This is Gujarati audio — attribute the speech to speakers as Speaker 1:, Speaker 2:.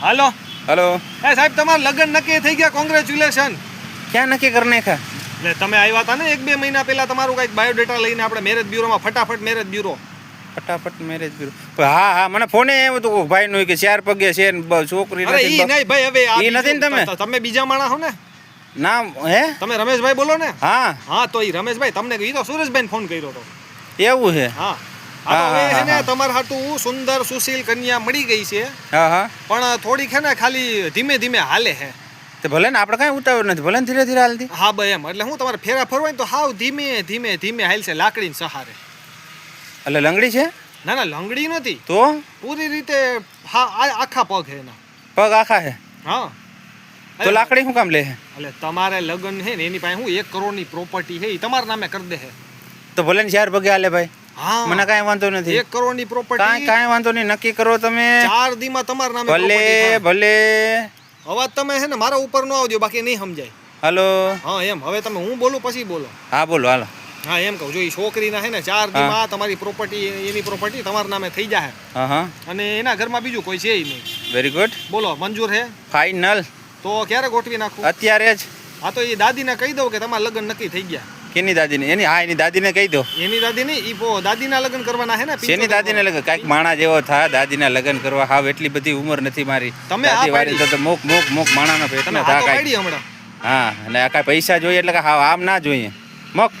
Speaker 1: હાલો.
Speaker 2: હલો.
Speaker 1: એ સાહેબ તમારા લગ્ન નક્કી થઈ ગયા? કોંગ્રેચ્યુલેશન
Speaker 2: ક્યાં નક્કી કરી નાખ્યા?
Speaker 1: એટલે તમે આવ્યા હતા ને એક બે મહિના પહેલા તમારું કંઈક બાયોડેટા લઈને આપણે marriage બ્યુરોમાં Fatafat marriage bureau
Speaker 2: Fatafat marriage bureau હા હા મને ફોને એમ હતું ભાઈ નું કે ચાર પગે છે ને છોકરી નથી ને
Speaker 1: નહીં ભાઈ હવે
Speaker 2: એ નથી ને તમે?
Speaker 1: તમે બીજા માણસ હો ને?
Speaker 2: નામ હે?
Speaker 1: તમે રમેશભાઈ બોલો ને?
Speaker 2: હા.
Speaker 1: હા તો ઈ રમેશભાઈ તમને ઈ તો સુરેશભાઈ ફોન કર્યો હતો
Speaker 2: એવું છે?
Speaker 1: હા.
Speaker 2: હા,
Speaker 1: હા
Speaker 2: હા, હા.
Speaker 1: તમારા હાટું સુંદર સુશીલ કન્યા મળી ગઈ છે.
Speaker 2: હા હા.
Speaker 1: પણ થોડીક હે ને ખાલી ધીમે ધીમે હાલે હે.
Speaker 2: તો ભલે ને આપણે કાંઈ ઉતાવળ નથી ભલે ધીરે ધીરે હાલતી.
Speaker 1: હા ભાઈ એમ. એટલે હું તમારે ફેરા ફરવાય તો હાવ ધીમે ધીમે ધીમે હાલશે લાકડીને સહારે.
Speaker 2: એટલે લંગડી છે?
Speaker 1: ના ના લંગડી નથી.
Speaker 2: તો?
Speaker 1: પૂરી રીતે હા આ- આખા પગ હે એના.
Speaker 2: પગ આખા છે
Speaker 1: હા.
Speaker 2: તો લાકડી શું કામ લે હે?
Speaker 1: એટલે તમારે લગ્ન છે ને એની પાસે હું એક કરોડની પ્રોપર્ટી છે એ તમારા નામે કરી દે છે
Speaker 2: તો ભલે ને ચાર પગે હાલે ભાઈ.
Speaker 1: હા
Speaker 2: મને કાંઈ વાંધો નથી.
Speaker 1: એક કરોડની
Speaker 2: ની
Speaker 1: પ્રોપર્ટી
Speaker 2: કાંઈ વાંધો નહીં. નક્કી કરો તમે.
Speaker 1: ચાર દીમાં તમારા નામે
Speaker 2: ભલે ભલે.
Speaker 1: અવાજ તમે છે ને મારા ઉપર નો આવજો બાકી નહીં સમજાય.
Speaker 2: હાલો.
Speaker 1: હા એમ. હવે તમે હું બોલું પછી બોલો.
Speaker 2: હા બોલો હાલો.
Speaker 1: હા એમ કહું જો એ છોકરીના હે ને ચાર દીમાં તમારી પ્રોપર્ટી એની પ્રોપર્ટી તમારા નામે થઈ જાય
Speaker 2: હા હા.
Speaker 1: અને એના ઘરમાં બીજું કોઈ છે નહીં.
Speaker 2: વેરી ગુડ
Speaker 1: બોલો મંજૂર છે
Speaker 2: ફાઇનલ
Speaker 1: તો ક્યારે ગોઠવી નાખું?
Speaker 2: અત્યારે જ.
Speaker 1: હા તો એ દાદીને કહી દઉં કે તમારા લગ્ન નક્કી થઈ ગયા.
Speaker 2: કેની દાદીને? એની હા એની દાદીને કહી દો.
Speaker 1: એની દાદી નહીં ઈ પો દાદીના લગ્ન કરવાના હે ને
Speaker 2: શેની દાદીને લગન? કાંઈક માણા જેવો થા દાદીના લગ્ન કરવા. હાવ એટલી બધી ઉંમર નથી મારી.
Speaker 1: તમે આ
Speaker 2: દાદી વાળી. તો મુક મુક મુક માણાનો પેટનો થા હા અને આ કાંઈ પૈસા જોઈએ એટલે કે હાવ આમ ના જોઈએ. મક.